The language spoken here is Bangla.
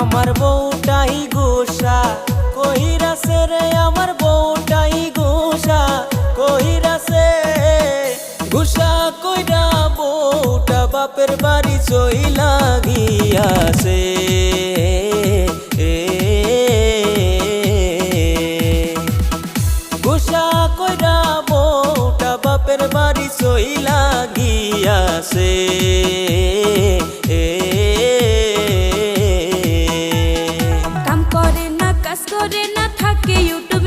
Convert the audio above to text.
আমার বউটাই গোসা। কহিরাছে রে, আমার বউটাই গোসা। কহিরাছে গোসা কইরা বউটা বাপের বাড়ি চই লাগিয়াছে গোসা কইরা বউটা বাড়ি চইলা গিয়াছে। ফোকাস করে না থাকে ইউটিউব